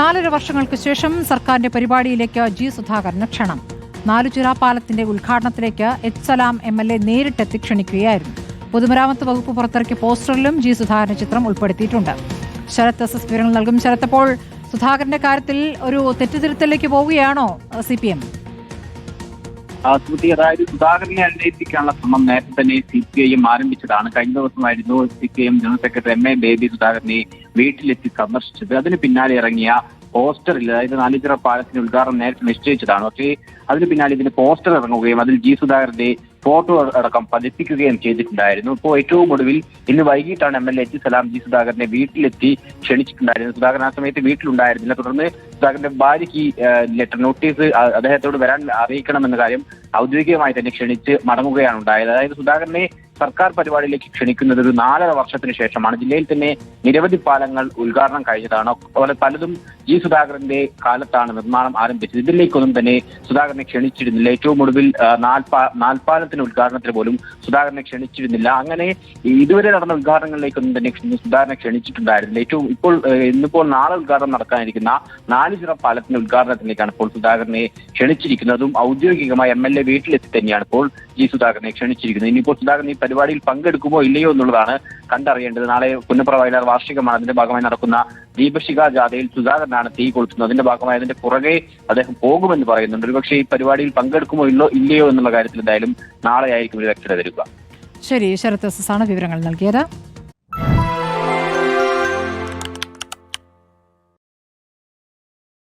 നാലര വർഷങ്ങൾക്ക് ശേഷം സർക്കാരിന്റെ പരിപാടിയിലേക്ക് ജി സുധാകരന് ക്ഷണം. നാലുചിറ പാലത്തിന്റെ ഉദ്ഘാടനത്തിലേക്ക് H Salam M L A നേരിട്ടെത്തി ക്ഷണിക്കുകയായിരുന്നു. പൊതുമരാമത്ത് വകുപ്പ് പുറത്തിറക്കിയ പോസ്റ്ററിലും ജി സുധാകരന്റെ ചിത്രം ഉൾപ്പെടുത്തിയിട്ടുണ്ട്. ശരത് എസ് എസ് വിവരങ്ങൾ നൽകും. ശരത്തപ്പോൾ സുധാകരന്റെ കാര്യത്തിൽ ഒരു തെറ്റുതിരുത്തലിലേക്ക് പോവുകയാണോ സി പി എം? സ്മൃതി അതായത് സുധാകരനെ അന്വേഷിക്കാനുള്ള ശ്രമം നേരത്തെ തന്നെ സി പി ഐ എം ആരംഭിച്ചതാണ്. കഴിഞ്ഞ ദിവസമായിരുന്നു C P I M general secretary M A Baby സുധാകരനെ വീട്ടിലെത്തി സന്ദർശിച്ചത്. അതിന് പിന്നാലെ ഇറങ്ങിയ പോസ്റ്ററിൽ അതായത് നാലിച്ചിറ പാലത്തിന്റെ ഉദ്ഘാടനം നേരത്തെ നിശ്ചയിച്ചതാണ്. പക്ഷേ അതിന് പിന്നാലെ ഇതിന്റെ പോസ്റ്റർ ഇറങ്ങുകയും അതിൽ ജി സുധാകരന്റെ ഫോട്ടോ അടക്കം പതിപ്പിക്കുകയും ചെയ്തിട്ടുണ്ടായിരുന്നു. ഇപ്പോൾ ഏറ്റവും ഒടുവിൽ ഇന്ന് വൈകിട്ടാണ് M L A H Salam G സുധാകരനെ വീട്ടിലെത്തി ക്ഷണിച്ചിട്ടുണ്ടായിരുന്നത് സുധാകരൻ ആ സമയത്ത് വീട്ടിലുണ്ടായിരുന്നില്ല. തുടർന്ന് സുധാകരന്റെ ഭാര്യയ്ക്ക് ലെറ്റർ നോട്ടീസ് അദ്ദേഹത്തോട് വരാൻ അറിയിക്കണമെന്ന കാര്യം ഔദ്യോഗികമായി തന്നെ ക്ഷണിച്ച് മടങ്ങുകയാണ് ഉണ്ടായത്. അതായത് സുധാകരനെ സർക്കാർ പരിപാടിയിലേക്ക് ക്ഷണിക്കുന്നത് ഒരു നാലര വർഷത്തിന് ശേഷമാണ്. ജില്ലയിൽ തന്നെ നിരവധി പാലങ്ങൾ ഉദ്ഘാടനം കഴിഞ്ഞതാണ്. അതുപോലെ പലതും ജി സുധാകരന്റെ കാലത്താണ് നിർമ്മാണം ആരംഭിച്ചത്. ഇതിലേക്കൊന്നും തന്നെ സുധാകരനെ ക്ഷണിച്ചിരുന്നില്ല. ഏറ്റവും ഒടുവിൽ നാൽപ്പാലത്തിന്റെ ഉദ്ഘാടനത്തിന് പോലും സുധാകരനെ ക്ഷണിച്ചിരുന്നില്ല. അങ്ങനെ ഇതുവരെ നടന്ന ഉദ്ഘാടനങ്ങളിലേക്കൊന്നും തന്നെ സുധാകരനെ ക്ഷണിച്ചിട്ടുണ്ടായിരുന്നില്ല. ഏറ്റവും ഇപ്പോൾ ഇന്നിപ്പോൾ നാളെ ഉദ്ഘാടനം നടക്കാനിരിക്കുന്ന നാല് ചിറ പാലത്തിന്റെ ഉദ്ഘാടനത്തിലേക്കാണ് ഇപ്പോൾ സുധാകരനെ ക്ഷണിച്ചിരിക്കുന്നതും ഔദ്യോഗികമായി എം എൽ എ വീട്ടിലെത്തി തന്നെയാണ് ഇപ്പോൾ ജി സുധാകരനെ ക്ഷണിച്ചിരിക്കുന്നത്. ഇനിയിപ്പോൾ സുധാകരൻ ഈ പരിപാടിയിൽ പങ്കെടുക്കുമോ ഇല്ലയോ എന്നുള്ളതാണ് കണ്ടറിയേണ്ടത്. നാളെ പുന്നപ്ര വയലാർ വാർഷികമാണ്. അതിന്റെ ഭാഗമായി നടക്കുന്ന ദീപശിഖ ജാഥയിൽ സുധാകരനാണ് തീ കൊളുത്തുന്നത്. അതിന്റെ ഭാഗമായി അതിന്റെ പുറകെ അദ്ദേഹം പോകുമെന്ന് പറയുന്നുണ്ട്. ഒരുപക്ഷെ ഈ പരിപാടിയിൽ പങ്കെടുക്കുമോ ഇല്ലോ ഇല്ലയോ എന്നുള്ള കാര്യത്തിൽ എന്തായാലും നാളെ ആയിരിക്കും ഒരു വ്യക്തത വരിക ശരി ശരത് വിവരങ്ങൾ നൽകിയത്.